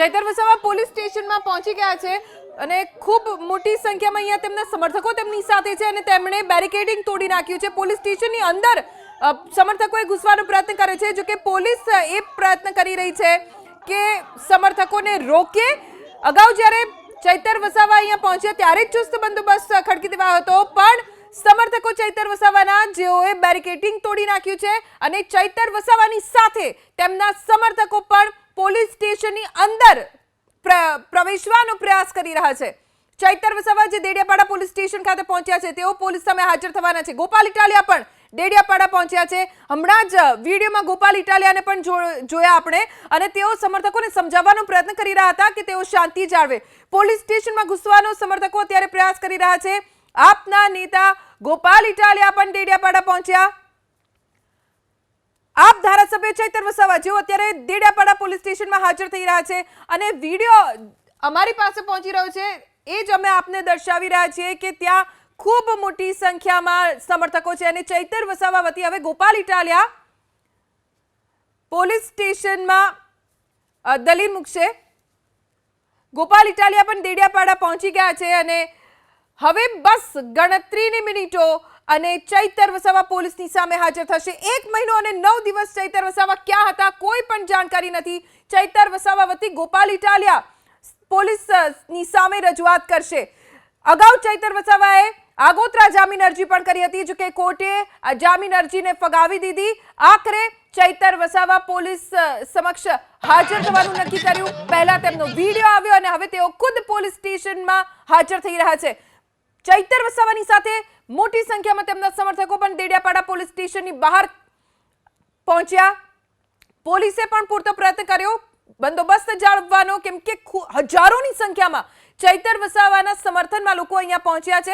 Chaitar Vasava police સ્ટેશનમાં પહોંચી ગયા છે અને ખૂબ મોટી સંખ્યામાં અહીંયા તેમના સમર્થકો તેમની સાથે છે અને તેમણે બેરિકેડિંગ તોડી નાખ્યું છે. પોલીસ સ્ટેશનની અંદર સમર્થકોએ ઘૂસવાનો પ્રયત્ન કર્યો છે. જો કે પોલીસ એ પ્રયત્ન કરી રહી છે કે સમર્થકોને રોકે. અગાઉ જ્યારે ચૈતર વસાવા અહીંયા પહોંચ્યા ત્યારે જ ચુસ્ત બંદોબસ્ત ખડકી દેવાયો હતો. પણ સમર્થકો ચૈતર વસાવાના, જેઓએ બેરિકેડિંગ તોડી નાખ્યું છે અને ચૈતર વસાવાની સાથે તેમના સમર્થકો પણ પોલીસ સ્ટેશનની અંદર પ્ર- પ્રવેશવાનો પ્રયાસ કરી રહ્યા છે. ચૈતર વસાવા જે દેડિયાપાડા પોલીસ સ્ટેશન ખાતે પહોંચ્યા છે, તેઓ પોલીસ સામે હાજર થવાના છે. ગોપાલ ઇટાલિયા પણ ડેડિયાપાડા પહોંચ્યા છે. હમણાં જ વિડીયોમાં ગોપાલ ઇટાલિયાને પણ જોયા આપણે અને તેઓ સમર્થકોને સમજાવવાનો પ્રયત્ન કરી રહ્યા હતા કે તેઓ શાંતિ જાળવે. પોલીસ સ્ટેશનમાં ઘૂસવાનો સમર્થકો અત્યારે પ્રયાસ કરી રહ્યા છે. આપના નેતા ગોપાલ ઇટાલિયા પણ ડેડિયાપાડા પહોંચ્યા. ધારાસભ્ય ચૈતર વસાવા, જેઓ અત્યારે દેડાપાડા પોલીસ સ્ટેશનમાં હાજર થઈ રહ્યા છે અને વીડિયો અમારી પાસે પહોંચી રહ્યો છે. એ જ અમે આપને દર્શાવી રહ્યા છીએ કે ત્યાં ખૂબ મોટી સંખ્યામાં સમર્થકો છે અને ચૈતર વસાવા વતી હવે ગોપાલ ઇટાલિયા પોલીસ સ્ટેશનમાં દલીલ મૂકશે. ગોપાલ ઇટાલિયા પણ દેડિયાપાડા પહોંચી ગયા છે અને હવે બસ ગણતરીની મિનિટો અને ચૈતર વસાવા પોલીસની સામે હાજર થશે. એક મહિનો અને નવ દિવસ ચૈતર વસાવા ક્યાં હતા કોઈ પણ જાણકારી નથી. ચૈતર વસાવા વતી ગોપાલ ઇટાલિયા પોલીસની સામે રજૂઆત કરશે. અગાઉ ચૈતર વસાવાએ આગોતરા જામીન અરજી પણ કરી હતી જો કે કોર્ટે આ જામીન અરજીને ફગાવી દીધી. આખરે ચૈતર વસાવા પોલીસ સમક્ષ હાજર થવાનું નક્કી કર્યું. પહેલા તેમનો વીડિયો આવ્યો અને હવે તેઓ ખુદ પોલીસ સ્ટેશનમાં હાજર થઈ રહ્યા છે. ચૈતર વસાવાની સાથે મોટી સંખ્યામાં તેમના સમર્થકો પણ દેડિયાપાડા પોલીસ સ્ટેશનની બહાર પહોંચ્યા. પોલીસે પણ પૂરતો પ્રયત્ન કર્યો. બંદોબસ્ત જાળવવાનો કેમ કે હજારોની સંખ્યામાં ચૈતર વસાવાના સમર્થનમાં લોકો અહીંયા પહોંચ્યા છે.